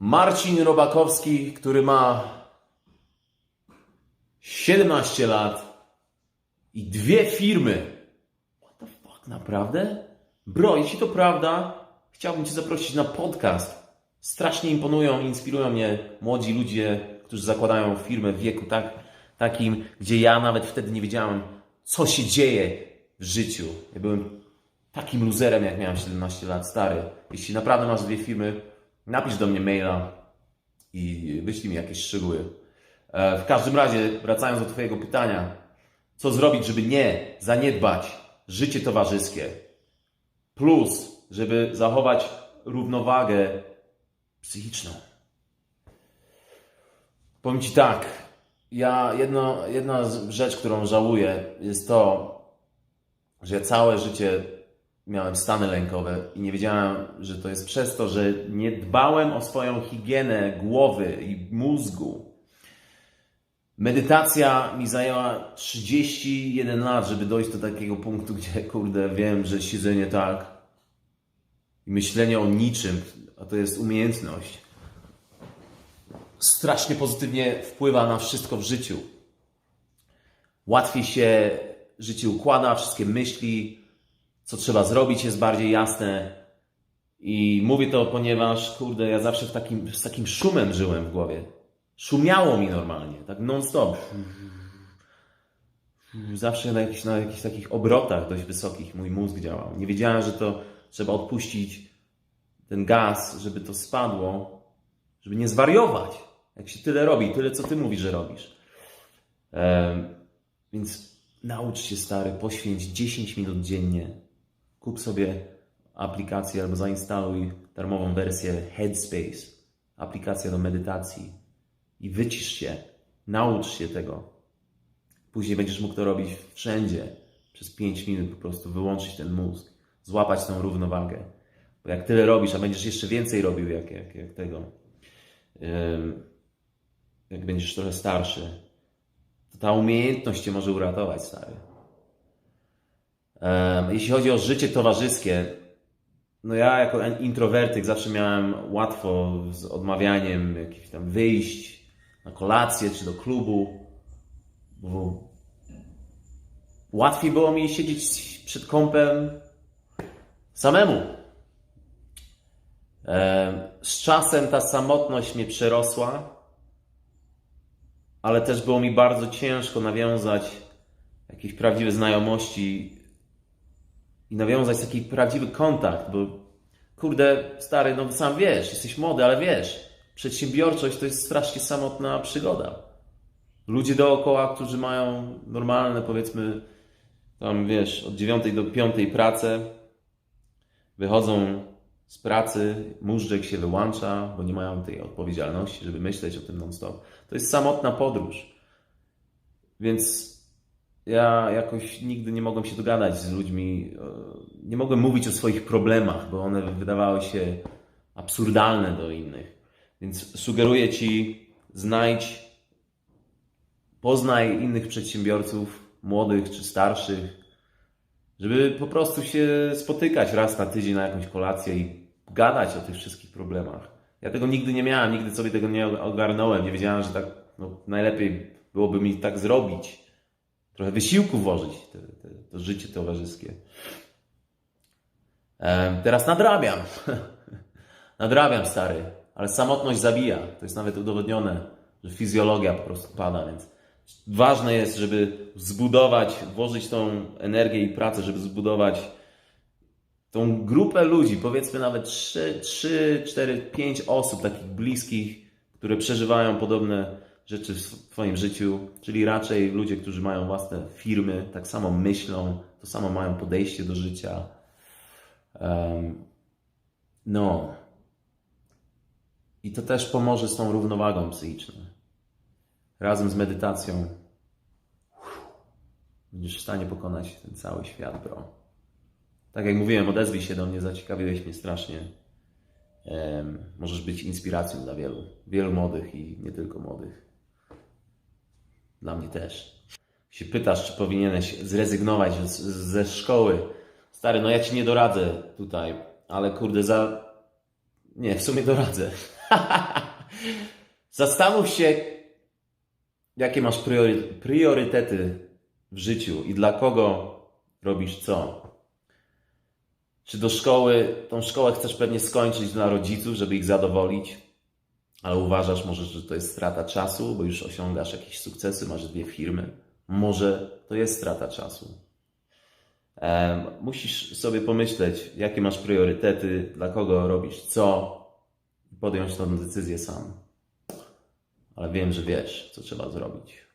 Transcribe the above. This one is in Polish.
Marcin Robakowski, który ma 17 lat i dwie firmy. What the fuck, naprawdę? Bro, jeśli to prawda, chciałbym Cię zaprosić na podcast. Strasznie imponują, inspirują mnie młodzi ludzie, którzy zakładają firmę w wieku tak, takim, gdzie ja nawet wtedy nie wiedziałem, co się dzieje w życiu. Ja byłem takim luzerem, jak miałem 17 lat, stary. Jeśli naprawdę masz dwie firmy, napisz do mnie maila i wyślij mi jakieś szczegóły. E, W każdym razie, wracając do Twojego pytania, co zrobić, żeby nie zaniedbać życie towarzyskie, plus, żeby zachować równowagę psychiczną. Powiem Ci tak, ja jedno, jedna rzecz, którą żałuję, jest to, że całe życie miałem stany lękowe i nie wiedziałem, że to jest przez to, że nie dbałem o swoją higienę głowy i mózgu. Medytacja mi zajęła 31 lat, żeby dojść do takiego punktu, gdzie kurde wiem, że siedzenie tak i myślenie o niczym, a to jest umiejętność, strasznie pozytywnie wpływa na wszystko w życiu. Łatwiej się życie układa, wszystkie myśli, co trzeba zrobić jest bardziej jasne. I mówię to, ponieważ, kurde, ja zawsze w takim, z takim szumem żyłem w głowie. Szumiało mi normalnie, tak non-stop. Zawsze na jakichś, na jakichś takich obrotach dość wysokich mój mózg działał. Nie wiedziałem, że to trzeba odpuścić ten gaz, żeby to spadło, żeby nie zwariować. Jak się tyle robi, tyle co ty mówisz, że robisz. Więc naucz się, stary, poświęć 10 minut dziennie. Kup sobie aplikację albo zainstaluj darmową wersję Headspace, aplikacja do medytacji i wycisz się, naucz się tego. Później będziesz mógł to robić wszędzie. Przez 5 minut po prostu wyłączyć ten mózg, złapać tą równowagę. Bo jak tyle robisz, a będziesz jeszcze więcej robił jak, jak, jak tego, jak będziesz trochę starszy, to ta umiejętność cię może uratować, stary. Jeśli chodzi o życie towarzyskie, no ja jako introwertyk zawsze miałem łatwo z odmawianiem jakichś tam wyjść na kolację czy do klubu, bo łatwiej było mi siedzieć przed kąpem samemu. Em, Z czasem ta samotność mnie przerosła, ale też było mi bardzo ciężko nawiązać jakieś prawdziwe znajomości i nawiązać taki prawdziwy kontakt, bo kurde, stary, no sam wiesz, jesteś młody, ale wiesz, przedsiębiorczość to jest strasznie samotna przygoda. Ludzie dookoła, którzy mają normalne, powiedzmy, tam wiesz, od 9 do 5 pracę, wychodzą z pracy, móżdżek się wyłącza, bo nie mają tej odpowiedzialności, żeby myśleć o tym non-stop. To jest samotna podróż. Więc ja jakoś nigdy nie mogłem się dogadać z ludźmi, e, nie mogłem mówić o swoich problemach, bo one wydawały się absurdalne do innych. Więc sugeruję Ci, znajdź, poznaj innych przedsiębiorców, młodych czy starszych, żeby po prostu się spotykać raz na tydzień na jakąś kolację i gadać o tych wszystkich problemach. Ja tego nigdy nie miałem, nigdy sobie tego nie ogarnąłem, nie wiedziałem, że tak no, najlepiej byłoby mi tak zrobić. Trochę wysiłku włożyć te, te, to życie towarzyskie. Em, teraz nadrabiam. nadrabiam, stary. Ale samotność zabija. To jest nawet udowodnione, że fizjologia po prostu pada, więc ważne jest, żeby zbudować, włożyć tą energię i pracę, żeby zbudować tą grupę ludzi, powiedzmy nawet 3, 3 4, 5 osób takich bliskich, które przeżywają podobne rzeczy w swoim życiu, czyli raczej ludzie, którzy mają własne firmy, tak samo myślą, to samo mają podejście do życia. Em, no. I to też pomoże z tą równowagą psychiczną. Razem z medytacją będziesz w stanie pokonać ten cały świat, bro. Tak jak mówiłem, odezwij się do mnie, zaciekawiłeś mnie strasznie. Em, możesz być inspiracją dla wielu, wielu młodych i nie tylko młodych. Dla mnie też. Się pytasz, czy powinieneś zrezygnować z, ze szkoły. Stary, no ja ci nie doradzę tutaj, ale kurde, za. Nie, w sumie doradzę. Zastanów się, jakie masz priory, priorytety w życiu i dla kogo robisz co. Czy do szkoły, tą szkołę chcesz pewnie skończyć dla rodziców, żeby ich zadowolić, ale uważasz może, że to jest strata czasu, bo już osiągasz jakieś sukcesy, masz dwie firmy. Może to jest strata czasu. Em, musisz sobie pomyśleć, jakie masz priorytety, dla kogo robisz co i podjąć tę decyzję sam. Ale wiem, że wiesz, co trzeba zrobić.